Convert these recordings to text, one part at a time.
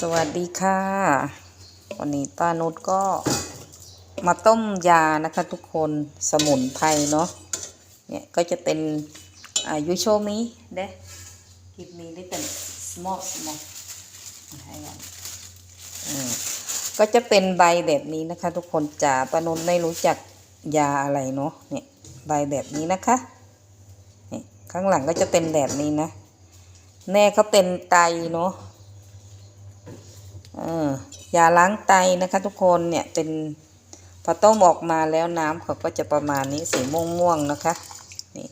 สวัสดีค่ะ วันนี้ป้านุชก็มาต้มยานะคะทุกคนสมุนไพรเนาะเนี่ยก็จะเป็นอายุโชมีเด้กิบมีได้เป็น small small ก็จะเป็นใบแบบนี้นะคะ ทุกคนจ๋าป้านุชไม่รู้จักยาอะไรเนาะเนี่ยใบแบบนี้นะคะข้างหลังก็จะเป็นแบบนี้นะ แม่เขาเป็นไตเนาะ ยาล้างไตนะคะทุกคนเนี่ยเป็นพอต้มออกมาแล้วน้ำเขาก็จะประมาณนี้สีม่วงๆนะคะนี่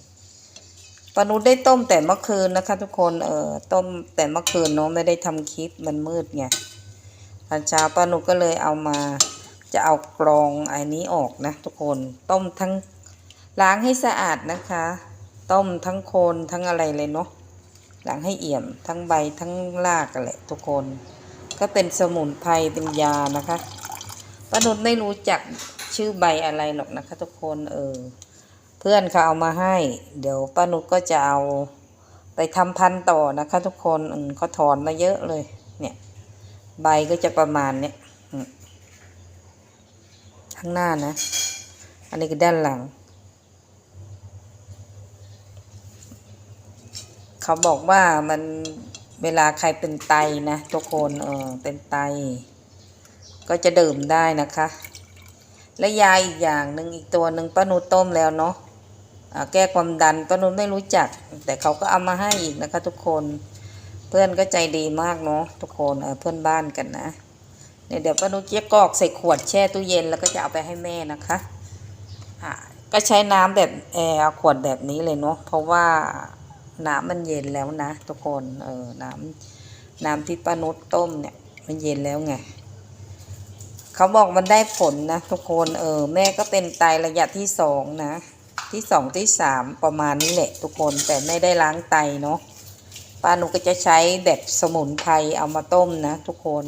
ปนุได้ต้มแต่เมื่อคืนนะคะ ทุกคนเออต้มแต่เมื่อคืนเนาะไม่ได้ทำคลิปมันมืดไงตอนเช้าปนุก็เลยเอามาจะเอากรองอ้นี้ออกนะ ทุกคนต้มทั้งล้างให้สะอาดนะคะ ต้มทั้งโคนทั้งอะไรเลยเนาะล้างให้เอี่ยมทั้งใบทั้งรากกันแหละทุกคน ก็เป็นสมุนไพรเป็นยานะคะป้านุชไม่รู้จักชื่อใบอะไรหรอกนะคะทุกคนเออเพื่อนเขาเอามาให้ เดี๋ยวป้านุชก็จะเอาไปทำพันธุ์ต่อนะคะ ทุกคนเขาถอนมาเยอะเลย เนี่ยใบก็จะประมาณเนี้ยข้างหน้านะ อันนี้ก็ด้านหลัง เขาบอกว่ามัน เวลาใครเป็นไตนะทุกคนเออเป็นไต ก็จะดื่มได้นะคะ และยาอีกอย่างหนึ่งอีกตัวหนึ่งป้านุต้มแล้วเนาะแก้ความดันป้านุชไม่รู้จัก แต่เขาก็เอามาให้อีกนะคะ ทุกคนเพื่อนก็ใจดีมากเนาะทุกคนเออเพื่อนบ้านกันนะเนี่ยเดี๋ยวป้านุชจะกรอกใส่ขวดแช่ตู้เย็นแล้วก็จะเอาไปให้แม่นะคะอ่าก็ใช้น้ำแบบแอร์ขวดแบบนี้เลยเนาะเพราะว่า น้ำมันเย็นแล้วนะทุกคนเออน้ำน้ำที่ป้านุชต้มเนี่ยมันเย็นแล้วไงเขาบอกมันได้ผลนะทุกคนเออแม่ก็เป็นไตระยะที่สองนะ ที่สองที่สามประมาณนี้แหละทุกคนแต่ไม่ได้ล้างไตเนาะป้านุก็จะใช้แบบสมุนไพรเอามาต้มนะทุกคน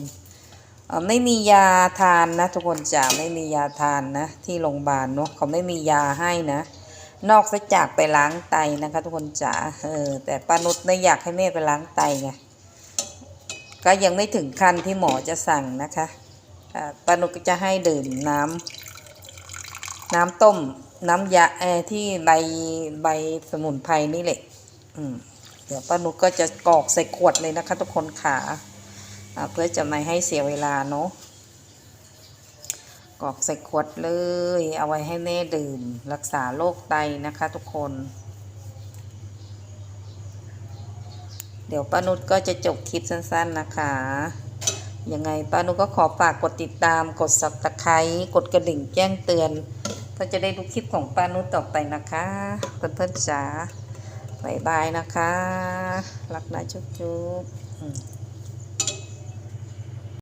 ออไม่มียาทานนะ ทุกคนจ๋าไม่มียาทานนะ ที่โรงพยาบาลเนาะเขาไม่มียาให้นะ นอกจากไปล้างไตนะคะ ทุกคนจ๋าเออแต่ป้านุชไม่อยากให้แม่ไปล้างไตไงก็ยังไม่ถึงขั้นที่หมอจะสั่งนะคะป้านุชก็จะให้ดื่มน้ำน้ำต้ม น้ำยาเอที่ใบใบสมุนไพรนี่แหละอืมเดี๋ยวป้านุชก็จะกรอกใส่ขวดเลยนะคะ ทุกคนขาเพื่อจะไม่ให้เสียเวลาเนาะ รอกใส่ขวดเลย เอาไว้ให้แม่ดื่ม รักษาโรคไตนะคะทุกคน เดี๋ยวป้านุชก็จะจบคลิปสั้นๆนะคะ ยังไงป้านุชก็ขอฝากกดติดตามกด subscribe กดกระดิ่งแจ้งเตือนเพื่อจะได้ดูคลิปของป้านุชต่อไปนะคะเพื่อนๆจ๋าบายบายนะคะ รักนะจุ๊บๆ